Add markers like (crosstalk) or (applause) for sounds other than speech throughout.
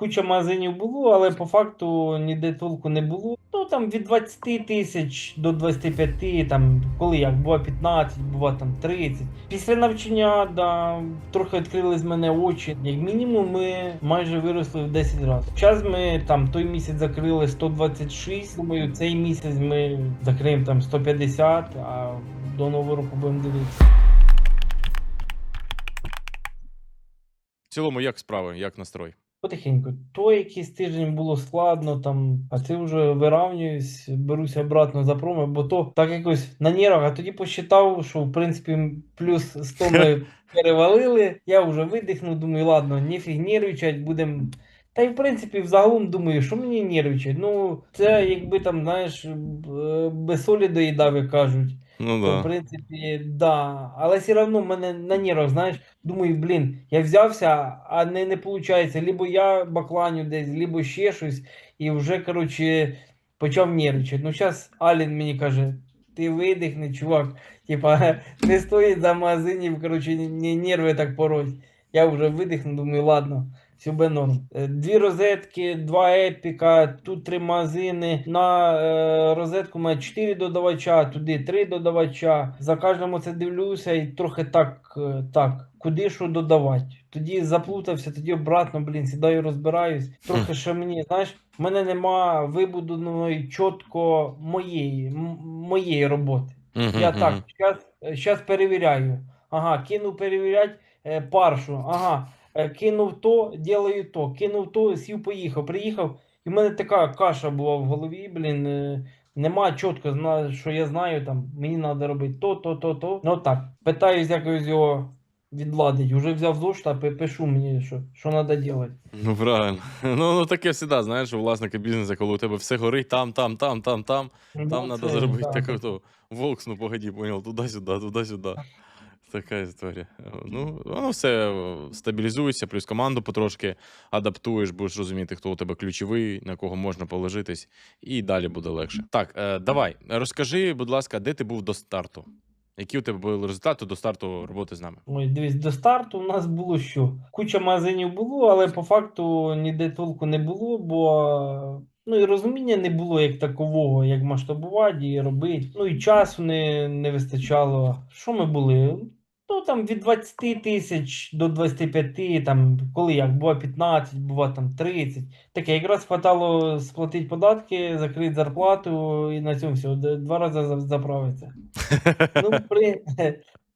куча магазинів було, але по факту ніде толку не було. Ну там від 20 тисяч до 25, там коли як, бува 15, бува там 30. Після навчання, да, трохи відкрили з мене очі. Як мінімум, ми майже виросли в 10 разів. Зараз ми там той місяць закрили 126. Думаю, цей місяць ми закриємо там 150, а до нового року будемо дивитися. В цілому, як справи, як настрой? Потихеньку. То якийсь тиждень було складно, там, а це вже виравнююсь, беруся обратно за проми, бо то так якось на нервах, а тоді посчитав, що в принципі плюс 100 ми (laughs) перевалили. Я вже видихнув, думаю, ладно, ніфіг нервничать, будемо. Та й в принципі, взагалом думаю, що мені нервничать? Ну, це якби там, знаєш, б- без солі доїдав, як кажуть. Ну То, в да. принципі, да. Але все одно в мене на нервах, знаєш, думаю, блін, я взявся, а не, не виходить. Либо я бакланю десь, либо ще щось, і вже, коротше, почав нервничати. Ну, зараз Алін мені каже, ти видихни, чувак. Типа, (laughs) не стоїть за магазинів, коротше, не нерви так пороть. Я вже видихну, думаю, ладно. Е, Дві розетки, два епіка, тут три магазини. На е, розетку мене 4 додавача, туди 3 додавача. За кожному це дивлюся і трохи так, е, так, куди що додавати. Тоді заплутався, тоді обратно, блін, сідаю, розбираюсь. Трохи ще мені, знаєш, в мене нема вибудованої чітко моєї, моєї роботи. Я так, зараз перевіряю. Ага, кинув перевіряти е, паршу. Ага, кинув то, ділаю то, кинув то, сів, поїхав, приїхав. І в мене така каша була в голові, блін. е, Нема чітко, що я знаю, там, мені треба робити то, то, то, то. Ну так, питаюсь якось його відладити. Уже взяв зошита, пи- пишу мені, що, що треба робити. Ну, правильно. (laughs) Ну, ну таке завжди, знаєш, у власника бізнесу, коли у тебе все горить там, там, там, там, там. Ну, Там треба зробити таке то. Волкс, ну погоді, понял, туди-сюди, туди-сюди. Така історія. Ну, воно все е, стабілізується, плюс команду потрошки адаптуєш, будеш розуміти, хто у тебе ключовий, на кого можна положитись, і далі буде легше. Так, е, давай, розкажи, будь ласка, де ти був до старту? Які у тебе були результати до старту роботи з нами? Ой, дивись, до старту у нас було що? Куча магазинів було, але по факту ніде толку не було, бо ну і розуміння не було як такового, як масштабувати і робити. Ну і часу не, не вистачало. Що ми були? Ну там від 20 тисяч до 25, там коли як, бува 15, бува там 30. Таке якраз хватало сплатити податки, закрити зарплату і на цьому все, два рази за- заправитися. Ну, при...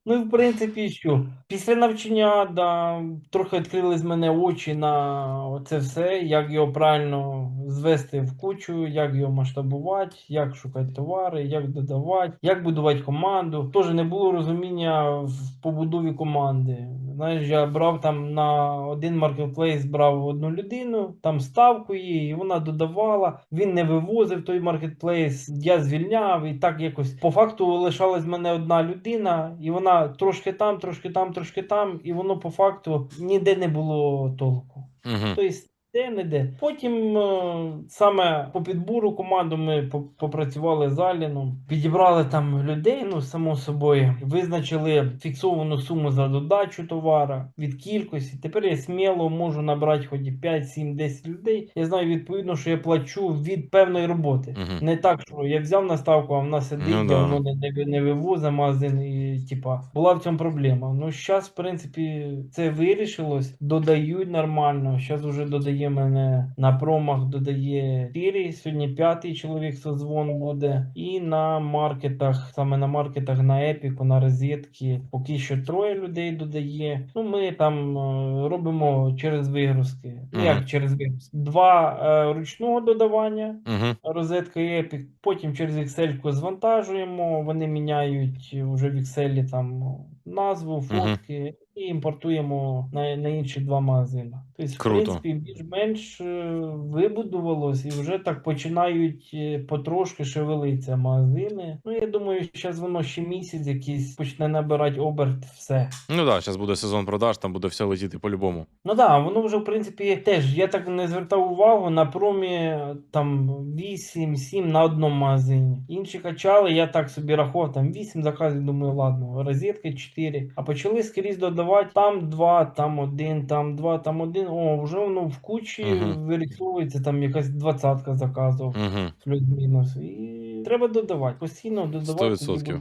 ну, в принципі, що? Після навчання, да, трохи відкрили з мене очі на це все, як його правильно звести в кучу, як його масштабувати, як шукати товари, як додавати, як будувати команду. Теж не було розуміння в побудові команди. Знаєш, я брав там на один маркетплейс, брав одну людину, там ставку її, і вона додавала. Він не вивозив той маркетплейс, я звільняв, і так якось по факту лишалась в мене одна людина, і вона трошки там, трошки там, трошки там, і воно по факту ніде не було толку. Угу. Тобто, де не де. Потім е, саме по підбору команду ми попрацювали з Аліном, підібрали там людей, ну само собою, визначили фіксовану суму за додачу товара від кількості. Тепер я сміло можу набрати хоч 5, 7, 10 людей. Я знаю відповідно, що я плачу від певної роботи. Угу. Не так, що я взяв наставку, а вона сидить, Ну да. воно не, не, не вивозить магазин, і типа була в цьому проблема. Ну зараз, в принципі, це вирішилось, додають нормально. Зараз вже додає мене на промах, додає 4, сьогодні п'ятий чоловік созвон буде. І на маркетах, саме на маркетах на епіку, на розетки, поки що троє людей додає. Ну ми там е, робимо через вигрузки. Ну Мгм. як через вигрузки? Два е, ручного додавання Угу. розетка Epic, потім через Excel звантажуємо, вони міняють вже в Excel там назву, фотки і імпортуємо на, на інші два магазини. Тобто, Круто. в принципі, більш-менш е, вибудувалось і вже так починають е, потрошки шевелитися магазини. Ну, я думаю, зараз воно ще місяць якийсь почне набирати оберт все. Ну так, да, зараз буде сезон продаж, там буде все летіти по-любому. Ну так, да, воно вже в принципі теж. Я так не звертав увагу на промі там 8-7 на одному магазині. Інші качали, я так собі рахував там 8 заказів, думаю, ладно, розетки 4. А почали скрізь додавати там два, там один, там два, там один. О, вже воно в кучі uh -huh. вирісовується там якась двадцятка заказів. Угу. Плюс-мінус. І треба додавати. Постійно додавати, 100%. тоді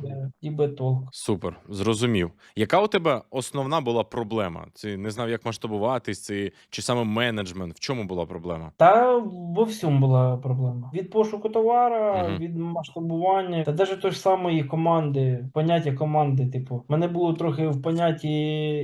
буде, толк. Супер, зрозумів. Яка у тебе основна була проблема? Ти не знав, як масштабуватись, це чи саме менеджмент? В чому була проблема? Та во всьому була проблема. Від пошуку товара, Мгм. від масштабування, та навіть той ж самої команди, поняття команди, типу, мене було трохи в понятті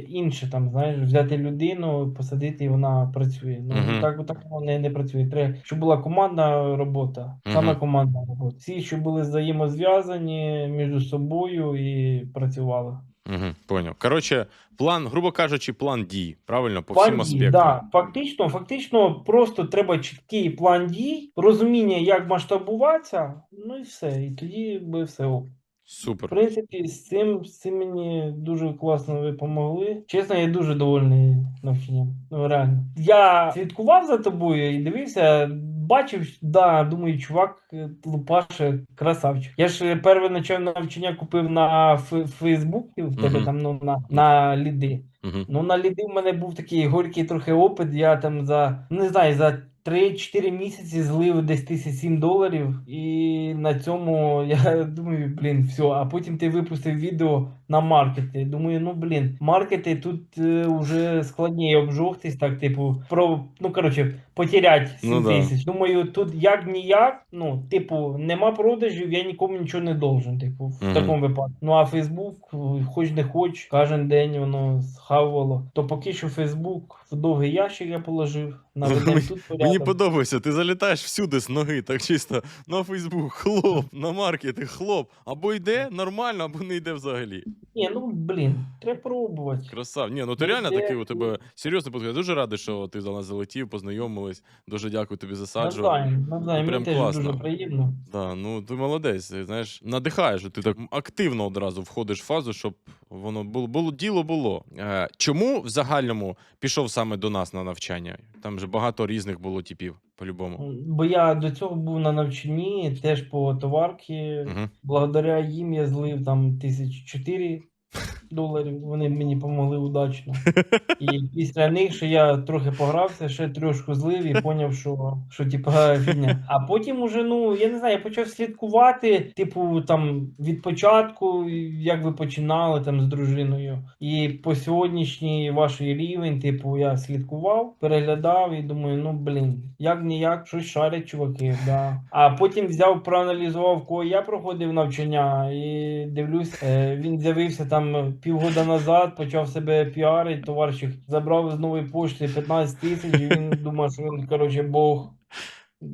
інше, там, знаєш, взяти людину, посадити, і вона працює. Ну, Мгм. так, так воно не, не працює. Треба, щоб була командна робота, саме Мгм. командна робота. Всі, що були взаємозв'язані між собою і працювали. Угу, поняв. Коротше, план, грубо кажучи, план дій, правильно, по План всім аспектам. да. Фактично, фактично, просто треба чіткий план дій, розуміння, як масштабуватися, ну і все. І тоді би все. ок. В принципі, з цим, з цим мені дуже класно ви допомогли. Чесно, я дуже довольний навчанням. Ну реально. Я слідкував за тобою і дивився, бачив, да, думаю, чувак е, Лупаше красавчик. Я ж е, перше почав навчання купив на Фейсбуці, в тебе Мгм. там ну, на, на ліди. Угу. Ну, на ліди в мене був такий горький трохи опит. Я там за, ну, не знаю, за 3-4 місяці злив десь тисяч 7 доларів. І на цьому я (laughs) думаю, блін, все. А потім ти випустив відео на маркети. Думаю, ну блін, маркети тут е, вже складніше обжовтись, так, типу, про, ну коротше, потерять 7 Ну да. тисяч. Думаю, тут як ніяк, ну, типу, нема продажів, я нікому нічого не должен, типу, в Мгм. такому випадку. Ну а Фейсбук, хоч не хоч, кожен день воно схавало. То поки що Фейсбук в довгий ящик я положив, наведемо тут порядок. Мені подобається, ти залітаєш всюди з ноги, так чисто на Фейсбук, хлоп, на маркети, хлоп. Або йде нормально, або не йде взагалі. Ні, ну блін, треба пробувати. Красав. Ні, ну ти реально такий у тебе серйозний підхід. Я дуже радий, що ти за нас залетів, познайомились. Дуже дякую тобі за саджу. Навзаєм, навзаєм, Ну, мені прям теж класно. дуже приємно. Да, ну ти молодець, знаєш, надихаєш, ти так активно одразу входиш в фазу, щоб воно було, було діло було. Е, чому в загальному пішов саме до нас на навчання? Там же багато різних було типів, по-любому. Бо я до цього був на навчанні, теж по товарки. Угу. Благодаря їм я злив там тисяч чотири (laughs) доларів. Вони мені допомогли удачно. (laughs) І після них ще я трохи погрався, ще трошку злив і поняв, що, що типа фігня. А потім уже, ну я не знаю, я почав слідкувати, типу, там від початку, як ви починали там з дружиною. І по сьогоднішній ваш рівень, типу, я слідкував, переглядав і думаю, ну блін, як ніяк, щось шарять чуваки. Да. А потім взяв, проаналізував, кого я проходив навчання, і дивлюсь, е, він з'явився там півгода назад, почав себе піарити, товаришик забрав з нової пошти 15 тисяч, і він (laughs) думав, що він, коротше, Бог.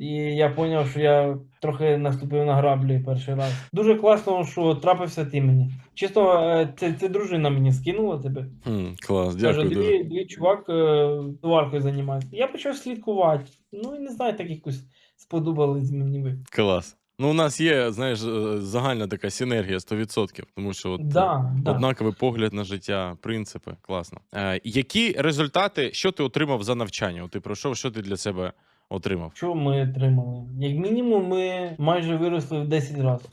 І я зрозумів, що я трохи наступив на граблі перший раз. Дуже класно, що трапився ти мені. Чисто, е, це, це дружина мені скинула тебе. Хм, клас, дякую. дві, дві чувак е, товаркою займається. Я почав слідкувати. Ну і не знаю, так якось сподобались мені. Клас. Ну, у нас є, знаєш, е, загальна така синергія 100%, тому що от, е, Да, да. однаковий погляд на життя, принципи. Класно. Е, які результати, що ти отримав за навчання? От Ти пройшов, що ти для себе отримав? Що ми отримали? Як мінімум, ми майже виросли в 10 разів.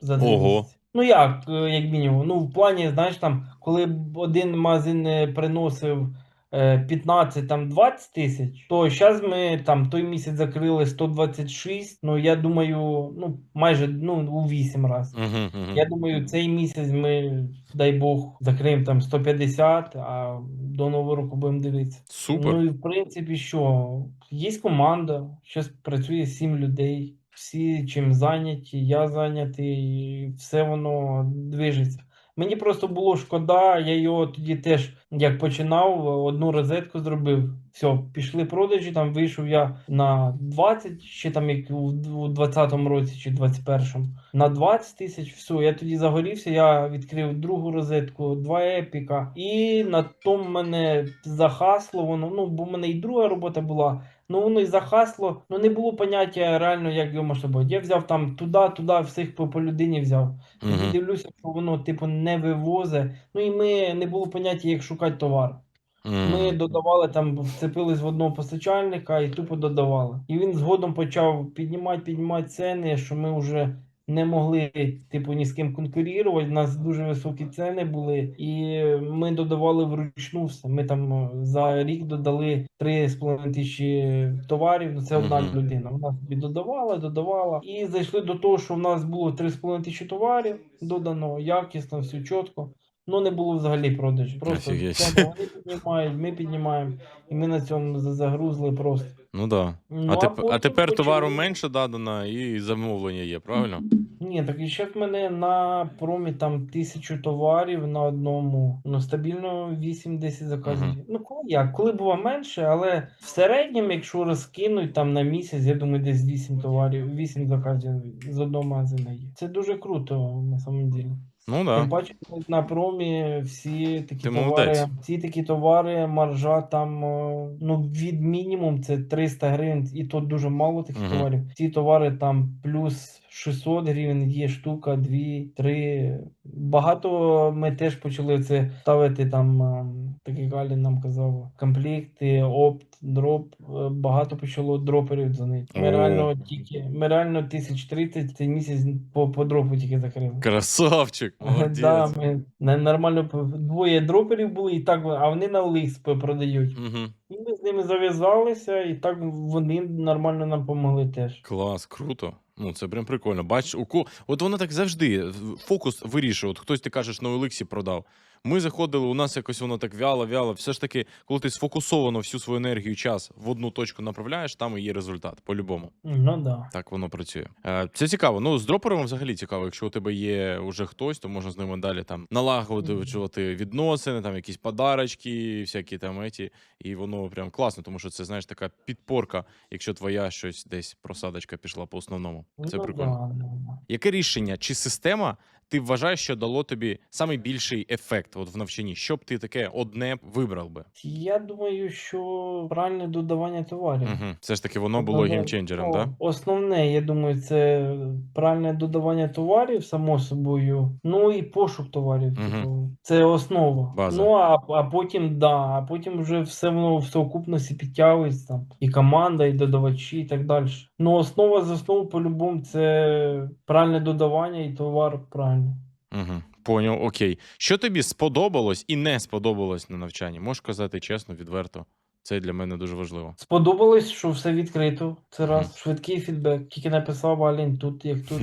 За два Ого. місяці. Ну як, е, як мінімум? Ну, в плані, знаєш, там, коли б один магазин е, приносив 15 там 20 тисяч, то зараз ми там той місяць закрили 126. Ну, я думаю, ну, майже ну, у 8 разів. Угу, угу. Я думаю, цей місяць ми, дай Бог, закриємо там 150, а до нового року будемо дивитися. Супер. Ну і в принципі, що є команда, зараз працює сім людей, всі чим зайняті, я зайнятий, і все воно движеться. Мені просто було шкода, я його тоді теж як починав, одну розетку зробив. Все, пішли продажі, там вийшов я на 20, ще там як у у 20-му році чи 21-му, на 20 тисяч. Все, я тоді загорівся, я відкрив другу розетку, два епіка, і на тому мене захасло воно. Ну, бо в мене і друга робота була. Ну воно і захасло, ну не було поняття реально, як його масштабувати. Я взяв там туди, туди, всіх по, по людині взяв. Тоді Угу. дивлюся, що воно типу не вивозить. Ну і ми не було поняття, як шукати товар. Ми додавали там, вцепились в одного постачальника і тупо додавали. І він згодом почав піднімати, піднімати ціни, що ми вже не могли типу ні з ким конкурувати. У нас дуже високі ціни були, і ми додавали вручну все. Ми там е, за рік додали 3,5 тисячі товарів. Ну, Це одна людина. Вона собі додавала, додавала. І зайшли до того, що в нас було 3,5 тисячі товарів додано, якісно, все чітко. Ну не було взагалі продажу. Просто Офігеть. ціни вони піднімають, ми піднімаємо, і ми на цьому за- загрузли просто. Ну да. Ну, а, теп... а потім тепер товару почали- менше дадано і замовлення є, правильно? Ні, так і ще в мене на промі там тисячу товарів на одному. Ну, стабільно 8-10 заказів. Мгм. Ну, коли як? Коли було менше, але в середньому, якщо розкинуть там на місяць, я думаю, десь 8 товарів, 8 заказів з одного магазину є. Це дуже круто, на самом деле. Ну да. Тим паче на промі всі такі Ти товари, молодець. всі такі товари, маржа там е, ну від мінімум це 300 гривень, і то дуже мало таких Мгм. товарів. Ці товари там плюс 600 гривень, є штука, 2, 3. Багато ми теж почали це ставити там, е, так як Алі нам казав, комплекти, опт, дроп. Е, Багато почало дроперів дзвонити. Ми реально тільки, ми реально 1030 цей місяць по, по дропу тільки закрили. Красавчик, (laughs) молодець. Да, ми нормально двоє дроперів були, і так, а вони на OLX продають. Угу. Ними зав'язалися, і так вони нормально нам помогли теж. Клас, круто. Ну, це прям прикольно. Бачиш, у ко... от воно так завжди. Фокус вирішує. От хтось ти кажеш, на Олексі продав. Ми заходили, у нас якось воно так вяло, вяло. Все ж таки, коли ти сфокусовано всю свою енергію, час в одну точку направляєш, там і є результат. По-любому. Ну да. Так воно працює. Е, Це цікаво. Ну, з дропером взагалі цікаво. Якщо у тебе є уже хтось, то можна з ними далі там налагоджувати відносини, там якісь подарочки, всякі там еті. І воно прям класно, тому що це знаєш така підпорка, якщо твоя щось десь просадочка пішла по основному. Це ну, прикольно. Да, да. Яке рішення чи система ти вважаєш, що дало тобі найбільший ефект от в навчанні? Що б ти таке одне вибрав би? Я думаю, що правильне додавання товарів. Угу. Все ж таки воно було геймченджером, ну, так? Основне, я думаю, це правильне додавання товарів, само собою. Ну і пошук товарів. Типу, це основа. База. Ну а, а потім, да, а потім вже все воно в совокупності підтягується там. І команда, і додавачі, і так далі. Ну, основа з основ по-любому це правильне додавання і товар правильний. Угу. Поняв, окей. Що тобі сподобалось і не сподобалось на навчанні? Можеш казати чесно, відверто. Це для мене дуже важливо. Сподобалось, що все відкрито. Це раз. Швидкий фідбек. Тільки написав Алін тут, як тут.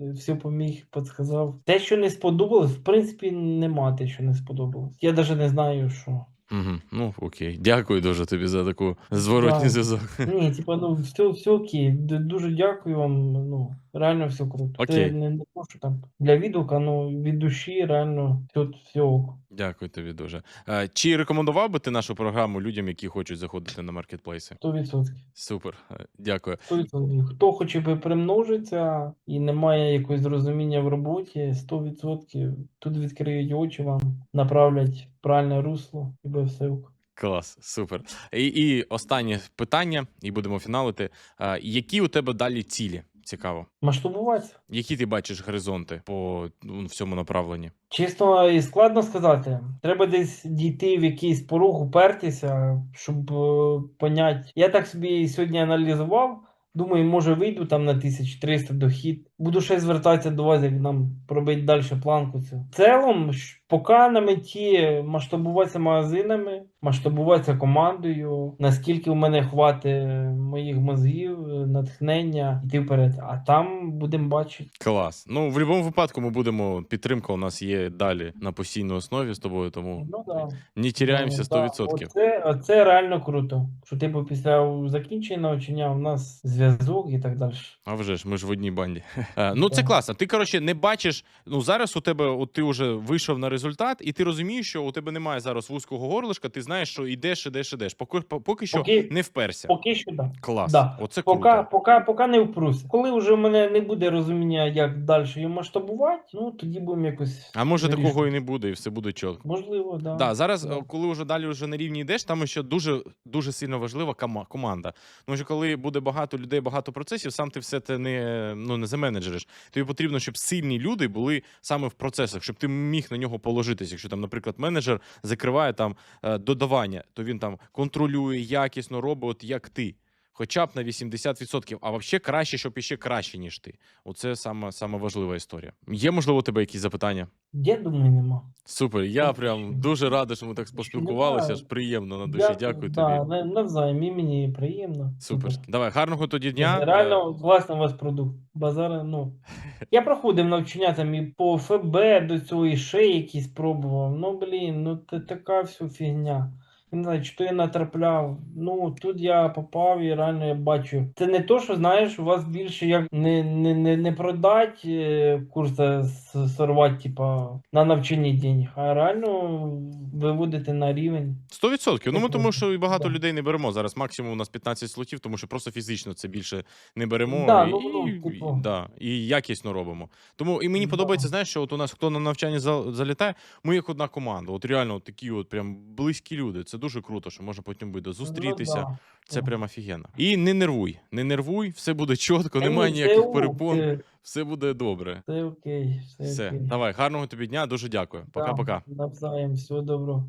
(laughs) Все поміг, підсказав. Те, що не сподобалось, в принципі, нема те, що не сподобалось. Я навіть не знаю, що. Угу. Ну, окей. Дякую дуже тобі за таку зворотній зв'язок. Ні, типа, ну все, все окей. Дуже дякую вам. Ну, реально все круто. Окей. Це не, не то, що там для відгука, ну від душі реально тут все ок. Дякую тобі дуже. Е, Чи рекомендував би ти нашу програму людям, які хочуть заходити на маркетплейси? 100%. Супер, Е, дякую. 100%. Хто хоче би примножитися і не має якогось розуміння в роботі, 100% тут відкриють очі вам, направлять в правильне русло і буде все ок. Клас, супер. І, і останнє питання, і будемо фіналити. Е, Які у тебе далі цілі? Цікаво. Масштабуватися. Які ти бачиш горизонти по ну, в цьому направленні? Чесно і складно сказати. Треба десь дійти в якийсь порог, упертися, щоб е, понять. Я так собі сьогодні аналізував. Думаю, може вийду там на 1300 дохід. Буду ще звертатися до вас, як нам пробити далі планку цю. В цілому, поки на меті масштабуватися магазинами, масштабуватися командою, наскільки в мене хватить моїх мозгів, натхнення, йти вперед. А там будемо бачити. Клас. Ну, в будь-якому випадку ми будемо. Підтримка у нас є далі на постійній основі з тобою, тому Ну, да. не тіряємося Ну, 100%. Да, оце, оце реально круто. Що типу після закінчення навчання у нас зв'язок і так далі. А вже ж, ми ж в одній банді. (laughs) Е, Ну, це класно. Ти, коротше, не бачиш. Ну, зараз у тебе, от ти вже вийшов на результат, і ти розумієш, що у тебе немає зараз вузького горлишка, ти знаєш, що йдеш, ідеш, ідеш. Поки, поки що Поки- не вперся. Поки що да. Клас. Да. Оце Поки, круто. поки, поки не впруся. Коли вже в мене не буде розуміння, як далі його масштабувати, ну тоді будемо якось. А може вирішувати. такого і не буде, і все буде чітко. Можливо, да. Да, зараз, Да. коли вже далі вже на рівні йдеш, там ще дуже дуже сильно важлива кома- команда. Тому що коли буде багато людей, багато процесів, сам ти все це не, ну, не заменеджериш. Тобі потрібно, щоб сильні люди були саме в процесах, щоб ти міг на нього положитись. Якщо там, наприклад, менеджер закриває там е, додавання, то він там контролює якісно робить, як ти. Хоча б на 80%, а взагалі краще, щоб іще краще, ніж ти. Оце саме, саме важлива історія. Є, можливо, у тебе якісь запитання? Я думаю, нема. Супер, я Ну, прям що? дуже радий, що ми так поспілкувалися. Аж приємно на душі. Дякую да, тобі. на- Навзаєм, і мені приємно. Супер. Давай, гарного тоді дня. Реально класний у вас продукт. Базар, ну. (laughs) Я проходив навчання там і по ФБ до цього, і ще якісь пробував. Ну, блін, ну це така всю фігня. Я Не знаю, чи то я натрапляв. Ну, тут я попав і реально я бачу. Це не то, що знаєш, у вас більше як не, не, не, не продать е, курс сорвати, типа, на навчанні денег, а реально виводити на рівень. 100%. Ну, ми тому що і багато людей не беремо. Зараз максимум у нас 15 слотів, тому що просто фізично це більше не беремо Да, і, ну, ну, і- типу. да, і якісно робимо. Тому і мені Да. подобається, знаєш, що от у нас хто на навчання залітає, ми як одна команда. От реально от такі от прям близькі люди. Це дуже круто, що можна потім буде зустрітися. Ну, да. Це прям офігенно. І не нервуй, не нервуй, все буде чітко, немає ніяких перепон, все буде добре. це окей, все, Все, окей. давай, гарного тобі дня, дуже дякую. Да, Пока-пока. Навзаєм, всього доброго.